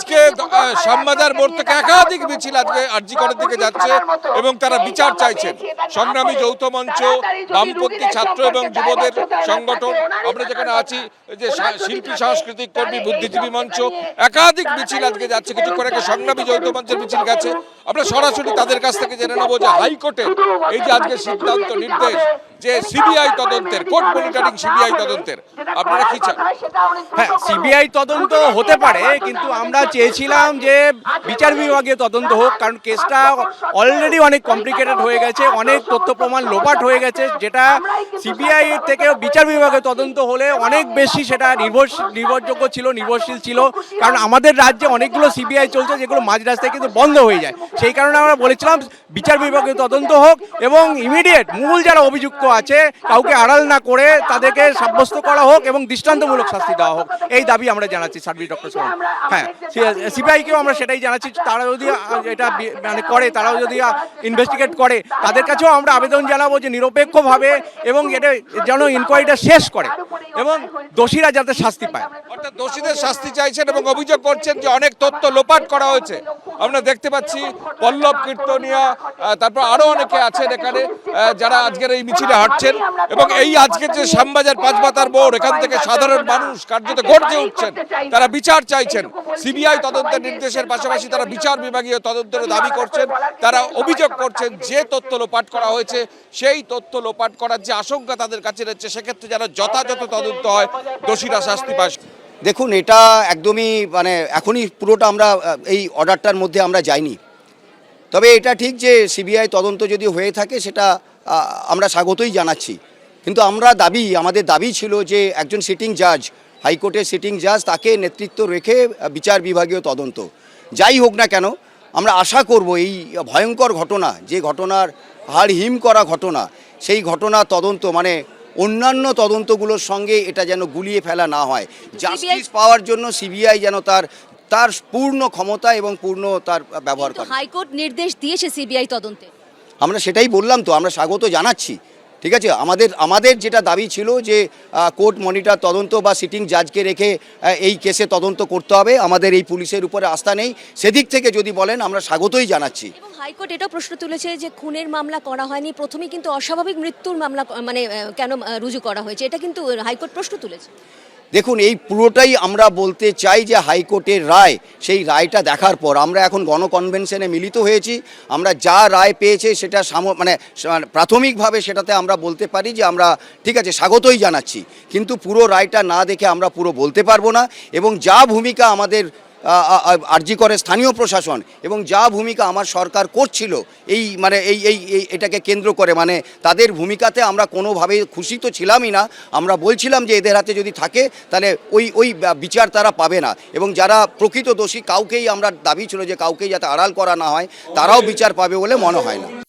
আজকে শ্যামবাজার মোড় থেকে একাধিক মিছিল আজকে আরজি করার দিকে যাচ্ছে এবং তারা বিচার চাইছেন। সংগ্রামী যৌথ মঞ্চ বামপন্থী ছাত্র এবং যুবদের সংগঠন আমরা যেখানে আছি যে শিল্পী সাংস্কৃতিক কর্মী বুদ্ধিজীবী মঞ্চ একাধিক মিছিল আজকে যাচ্ছে কিছুক্ষণ আগে সংগ্রামী যৌথ মঞ্চের মিছিল গেছে। আমরা সরাসরি তাদের কাছ থেকে জেনে নেব যে হাইকোর্টে এই যে আজকে সিদ্ধান্ত নির্দেশ যে সিবিআই তদন্তের কোর্ট মনিটরিং সিবিআই তদন্তের। আপনারা কি চান? হ্যাঁ সিবিআই তদন্ত হতে পারে কিন্তু আমরা চেয়েছিলাম যে বিচার বিভাগীয় তদন্ত হোক কারণ কেসটা অলরেডি অনেক কমপ্লিকেটেড হয়ে গেছে অনেক তথ্য প্রমাণ লোপাট হয়ে গেছে যেটা সিবিআই থেকে বিচার বিভাগের তদন্ত হলে অনেক বেশি সেটা নির্ভরশীল নির্ভরযোগ্য ছিল নির্ভরশীল ছিল কারণ আমাদের রাজ্যে অনেকগুলো সিবিআই চলছে যেগুলো মাঝ রাস্তায় কিন্তু বন্ধ হয়ে যায়। সেই কারণে আমরা বলেছিলাম বিচার বিভাগীয় তদন্ত হোক এবং ইমিডিয়েট মূল যারা অভিযুক্ত আছে। কাউকে আড়াল না করে তাদেরকে সাব্যস্ত করা হোক এবং দৃষ্টান্তমূলক শাস্তি দেওয়া হোক। এই দাবি আমরা জানাচ্ছি সার্ভিস ডক্টর সোম হ্যাঁ সিবিআইকেও আমরা সেটাই জানাচ্ছি। তারা যদি এটা মানে করে, তারাও যদি ইনভেস্টিগেট করে, তাদের কাছেও আমরা আবেদন জানাব যে নিরপেক্ষভাবে এবং এটা যেন ইনকোয়ারিটা শেষ করে এবং দোষীরা যাতে শাস্তি পায়। অর্থাৎ দোষীদের শাস্তি চাইছেন এবং অভিযোগ করছেন যে অনেক তথ্য লোপাট করা হয়েছে। আমরা দেখতে পাচ্ছি পল্লব কীর্তনিয়া তারপর আরও অনেকে আছেন এখানে যারা আজকের এই মিছিলে হাঁটছেন এবং এই আজকের যে শ্যামবাজার পাঁচমাতার মোড় এখান থেকে সাধারণ মানুষ কার্যত গর্জে উঠছেন। তারা বিচার চাইছেন। সিবিআই তদন্তের নির্দেশের পাশাপাশি তারা বিচার বিভাগীয় তদন্তের দাবি করছেন। তারা অভিযোগ করছেন যে তথ্য লোপাট করা হয়েছে সেই তথ্য লোপাট করার যে আশঙ্কা তাদের কাছে রয়েছে সেক্ষেত্রে যারা যথাযথ তদন্ত হয় দোষীরা শাস্তি পায়। দেখুন এটা একদমই মানে এখনই পুরোটা আমরা এই অর্ডারটার মধ্যে আমরা যাইনি। তবে এটা ঠিক যে সিবিআই তদন্ত যদি হয়ে থাকে সেটা আমরা স্বাগতই জানাচ্ছি। কিন্তু আমরা দাবি আমাদের দাবি ছিল যে একজন সিটিং জাজ হাইকোর্টের সিটিং জাজ তাকে নেতৃত্ব রেখে বিচার বিভাগীয় তদন্ত। যাই হোক না কেন আমরা আশা করব এই ভয়ঙ্কর ঘটনা যে ঘটনার হাড় হিম করা ঘটনা সেই ঘটনা তদন্ত মানে অন্যান্য তদন্তগুলোর সঙ্গে এটা যেন গুলিয়ে ফেলা না হয়। জাস্টিস পাওয়ার জন্য সিবিআই যেন তার তার পূর্ণ ক্ষমতা এবং পূর্ণ তার ব্যবহার করে হাইকোর্ট নির্দেশ দিয়েছে সিবিআই তদন্তে। আমরা সেটাই বললাম তো আমরা স্বাগত জানাচ্ছি ঠিক আছে? আমাদের আমাদের যেটা দাবি ছিল যে কোর্ট মনিটর তদন্ত বা সিটিং জাজকে রেখে এই কেসে তদন্ত করতে হবে আমাদের এই পুলিশের উপরে আস্থা নেই। সেদিক থেকে যদি বলেন আমরা স্বাগতই জানাচ্ছি। এবং হাইকোর্ট এটাও প্রশ্ন তুলেছে যে খুনের মামলা করা হয়নি প্রথমেই কিন্তু অস্বাভাবিক মৃত্যুর মামলা মানে কেন রুজু করা হয়েছে? এটা কিন্তু হাইকোর্ট প্রশ্ন তুলেছে। দেখুন, এই পুরোটাই আমরা বলতে চাই যে হাইকোর্টের রায়, সেই রায়টা দেখার পর। আমরা এখন গণকনভেনশনে মিলিত হয়েছি। আমরা যা রায় পেয়েছে সেটা সাম- মানে প্রাথমিকভাবে সেটাতে আমরা বলতে পারি যে আমরা, ঠিক আছে, স্বাগতই জানাচ্ছি। কিন্তু পুরো রায়টা না দেখে আমরা পুরো বলতে পারব না। এবং যা ভূমিকা আমাদের আরজি করে স্থানীয় প্রশাসন এবং যা ভূমিকা আমার সরকার করছিল, এই মানে এই এই এটাকে কেন্দ্র করে মানে তাদের ভূমিকাতে আমরা কোনোভাবে খুশি তো ছিলামই না, আমরা বলছিলাম যে এদের হাতে যদি থাকে, তাহলে ওই ওই বিচার তারা পাবে না। এবং যারা প্রকৃত দোষী, কাউকেই আমরা দাবি ছিল যে কাউকেই যাতে আড়াল করা না হয়, তারাও বিচার পাবে বলে মনে হয় না।